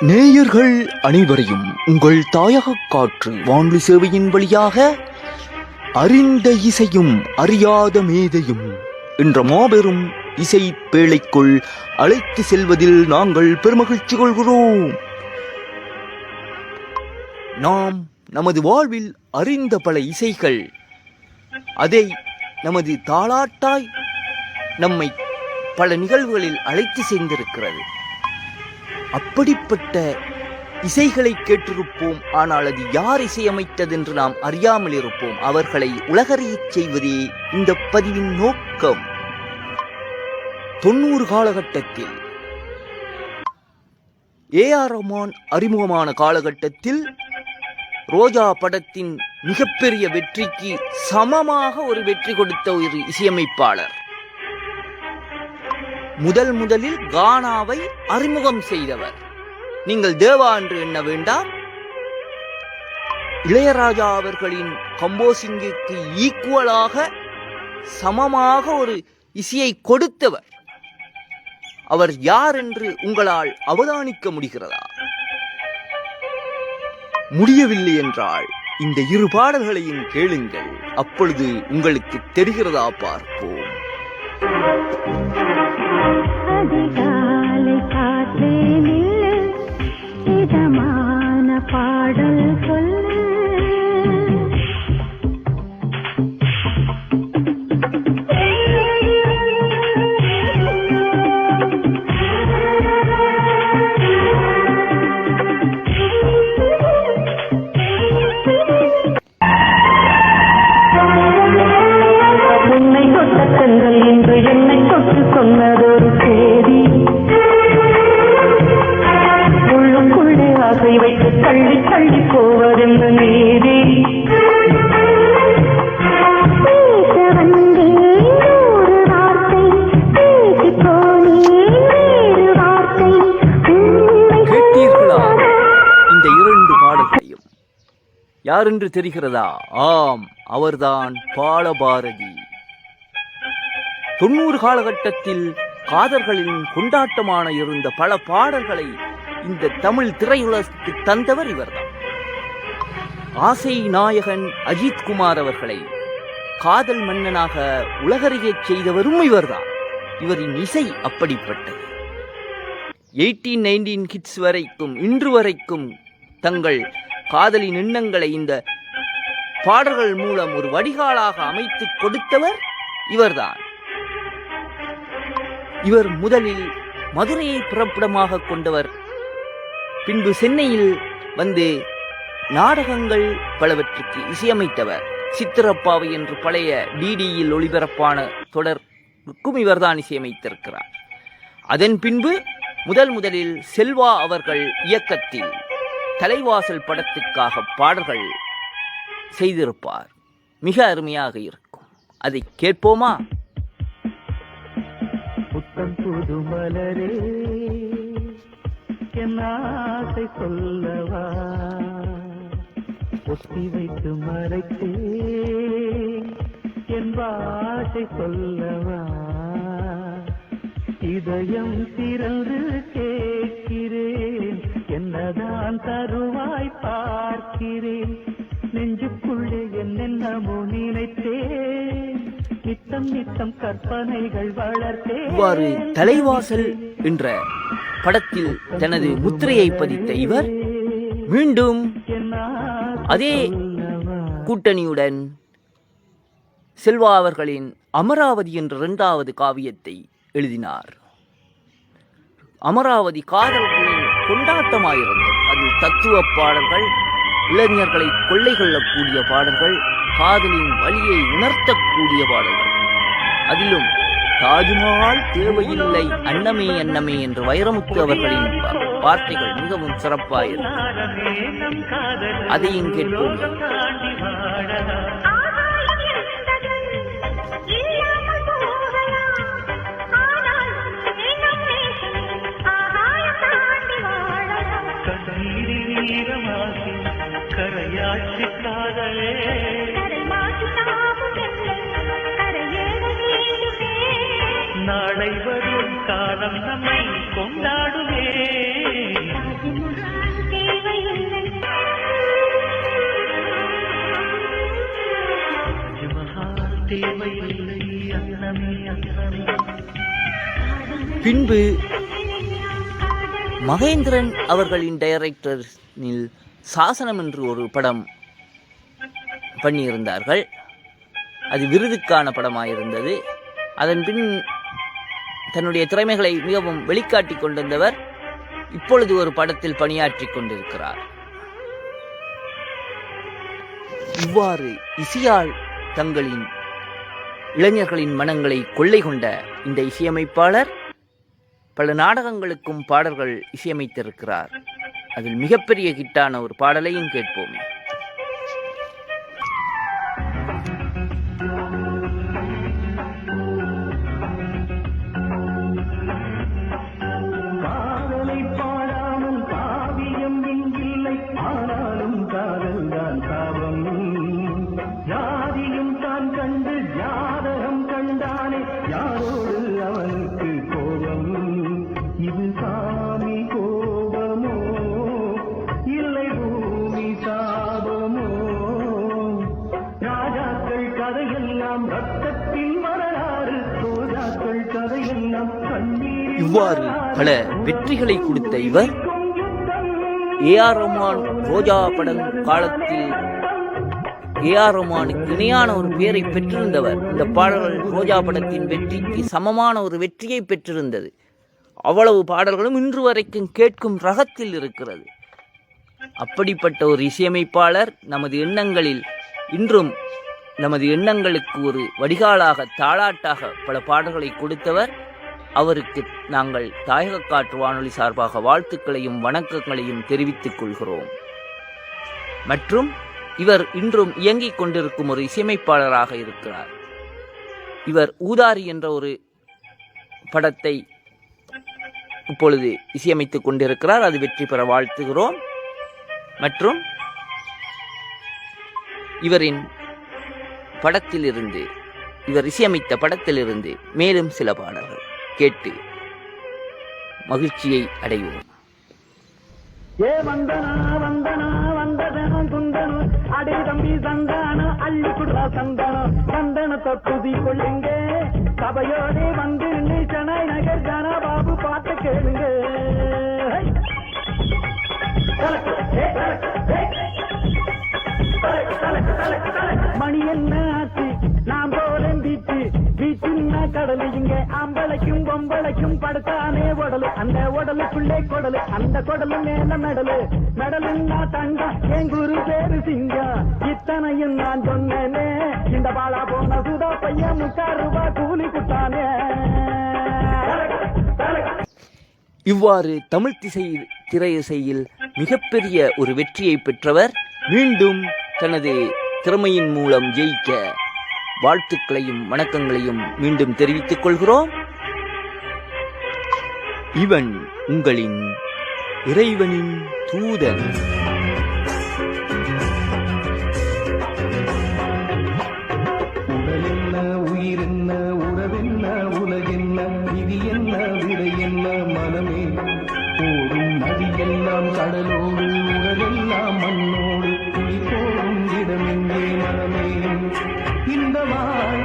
நேயர்கள் அனைவரையும் உங்கள் தாயக காற்று வானொலி சேவையின் வழியாக அறிந்த இசையும் அறியாத மேதையும் என்ற மாபெரும் இசை பேழைக்குள் அழைத்து செல்வதில் நாங்கள் பெருமகிழ்ச்சி கொள்கிறோம். நாம் நமது வாழ்வில் அறிந்த பல இசைகள் அதை நமது தாளாட்டாய் நம்மை பல நிகழ்வுகளில் அழைத்து சேர்ந்திருக்கிறது. அப்படிப்பட்ட இசைகளை கேட்டிருப்போம் ஆனால் அது யார் இசையமைத்ததென்று நாம் அறியாமல் இருப்போம். அவர்களை உலகறியச் செய்வதே இந்த பதிவின் நோக்கம். தொண்ணூறு காலகட்டத்தில் ஏ ஆர் ரஹ்மான் அறிமுகமான காலகட்டத்தில் ரோஜா படத்தின் மிகப்பெரிய வெற்றிக்கு சமமாக ஒரு வெற்றி கொடுத்த ஒரு இசையமைப்பாளர். முதல் முதலில் கானாவை அறிமுகம் செய்தவர். நீங்கள் தேவா என்று எண்ண வேண்டாம். இளையராஜா அவர்களின் கம்போசிங்கிற்கு ஈக்குவலாக சமமாக ஒரு இசையை கொடுத்தவர். அவர் யார் என்று உங்களால் அவதானிக்க முடிகிறதா? முடியவில்லை என்றால் இந்த இரு பாடல்களையும் கேளுங்கள். அப்பொழுது உங்களுக்கு தெரிகிறதா பார்ப்போம். அதிகாலை காற்றே நில்லு. இதமான பாடல் சொல்ல கண்கள் இன்று என்னை தொட்டு சொன்னதொரு செய்தி. உள்ளுக்குள்ளே ஆசை வைத்து தள்ளி தள்ளி போவதென்ன நீதி. யாரென்று தெரிகிறதா? ஆம் அவர்தான் பாலபாரதி. தொண்ணூறு காலகட்டத்தில் காதல்களின் கொண்டாட்டமான இருந்த பல பாடல்களை இந்த தமிழ் திரையுலகத்துக்கு தந்தவர் இவர்தான். ஆசை நாயகன் அஜித் குமார் அவர்களை காதல் மன்னனாக உலகறியச் செய்தவரும் இவர்தான். இவரின் இசை அப்படிப்பட்டது. எயிட்டீன் நைன்டீன் கிட்ஸ் வரைக்கும் இன்று வரைக்கும் தங்கள் காதலின் எண்ணங்களை இந்த பாடல்கள் மூலம் ஒரு வடிகாலாக அமைத்து கொடுத்தவர் இவர்தான். இவர் முதலில் மதுரையை பிறப்பிடமாக கொண்டவர். பின்பு சென்னையில் வந்து நாடகங்கள் பலவற்றுக்கு இசையமைத்தவர். சித்திரப்பாவை என்று பழைய டிடியில் ஒளிபரப்பான தொடருக்கும் இவர்தான் இசையமைத்திருக்கிறார். அதன் பின்பு முதல் முதலில் செல்வா அவர்கள் இயக்கத்தில் தலைவாசல் படத்துக்காக பாடல்கள் செய்திருப்பார். மிக அருமையாக இருக்கும். அதை கேட்போமா? தன் புது மலரே என் ஆசை சொல்லவா? ஒத்தி வைத்து மறைத்தே என் வாசை சொல்லவா? இதயம் திறந்து கேட்கிறேன். என்னதான் தருவாய் பார்க்கிறேன். நெஞ்சுக்குள்ளே என்னென்னமோ நினைத்தேன். இவ்வாறு தலைவாசல் என்ற படத்தில் தனது முத்திரையை பதித்த இவர் மீண்டும் அதே கூட்டணியுடன் செல்வா அவர்களின் அமராவதி என்ற இரண்டாவது காவியத்தை எழுதினார். அமராவதி காதல்களின் கொண்டாட்டமாயிருந்தது. அது தத்துவ பாடல்கள் இளைஞர்களை கொள்ளை கொள்ளக்கூடிய பாடல்கள் காதலின் வழியை உணர்த்தக்கூடிய பாடல்கள். அதிலும் தாஜ்மஹால் தேவையில்லை. அன்னமே அன்னமே என்று வைரமுத்து அவர்களின் வார்த்தைகள் மிகவும் சிறப்பாயிருக்கும் அதையும் கேட்போம். காலம் நம்மை கொண்டாடுவே பின்பு மகேந்திரன் அவர்களின் டைரக்டரில் சாசனம் என்று ஒரு படம் பண்ணியிருந்தார்கள். அது விருதுக்கான படமாயிருந்தது. அதன் பின் தன்னுடைய திறமைகளை மிகவும் வெளிக்காட்டி கொண்டிருந்தவர் இப்பொழுது ஒரு படத்தில் பணியாற்றிக் கொண்டிருக்கிறார். இவ்வாறு இசையால் தங்களின் இளைஞர்களின் மனங்களை கொள்ளை கொண்ட இந்த இசையமைப்பாளர் பல நாடகங்களுக்கும் பாடல்கள் இசையமைத்திருக்கிறார். அதில் மிகப்பெரிய ஹிட்டான ஒரு பாடலையும் கேட்போமே. இவ்வாறு பல வெற்றிகளை கொடுத்த இவர் ஏ ஆர் ரஹ்மான் ரோஜா படம் காலத்தில் ஏ ஆர் ரஹ்மானுக்கு இணையான ஒரு பெயரை பெற்றிருந்தவர். இந்த பாடல்கள் ரோஜா படத்தின் வெற்றிக்கு சமமான ஒரு வெற்றியை பெற்றிருந்தது. அவ்வளவு பாடல்களும் இன்று வரைக்கும் கேட்கும் ரகத்தில் இருக்கிறது. அப்படிப்பட்ட ஒரு இசையமைப்பாளர் நமது எண்ணங்களில் இன்றும் நமது எண்ணங்களுக்கு ஒரு வடிகாலாக தாளாட்டாக பல பாடல்களை கொடுத்தவர். அவருக்கு நாங்கள் தாயக காற்று வானொலி சார்பாக வாழ்த்துக்களையும் வணக்கங்களையும் தெரிவித்துக் கொள்கிறோம். மற்றும் இவர் இன்றும் இயங்கிக் கொண்டிருக்கும் ஒரு இசையமைப்பாளராக இருக்கிறார். இவர் ஊதாரி என்ற ஒரு படத்தை இப்பொழுது இசையமைத்துக் கொண்டிருக்கிறார். அது வெற்றி பெற வாழ்த்துகிறோம். மற்றும் இவரின் படத்திலிருந்து இவர் இசையமைத்த படத்திலிருந்து மேலும் சில பாடல்கள். கேட்டு மகிழ்ச்சியை அடைவோம். ஏ வந்தனா வந்தனா வந்ததனம் துந்தனம் அடே தம்பி சந்தானம் அள்ளி குடுறா சந்தானம் சந்தனத்தை துதி கொள்ளுங்க. சபையோடே வந்து சென்னை நகர் ஜனா பாபு பாட்டு கேளுங்க. கடலு இங்க ஆம்பளைக்கும் பொம்பளைக்கும் படுத்தானே உடலு. அந்த உடலுக்குள்ளே கொடலு அந்த கொடலு மேல மெடலு மெடலுன்னா தங்கம் என் குரு பேரு சிங்கம் இத்தனையும் நான் சொன்னேனே. இந்த பாலா போன சுதா பையன் முக்கால் ரூபா கூலி குட்டானே இவ்வாறு தமிழ் திசை திரையிசையில் மிகப்பெரிய ஒரு வெற்றியை பெற்றவர் மீண்டும் தனது திறமையின் மூலம் ஜெயிக்க வாழ்த்துக்களையும் வணக்கங்களையும் மீண்டும் தெரிவித்துக் கொள்கிறோம். இவன் உங்களின் இறைவனின் தூதன். உடல் என்ன உயிர் என்ன உறவென்ன my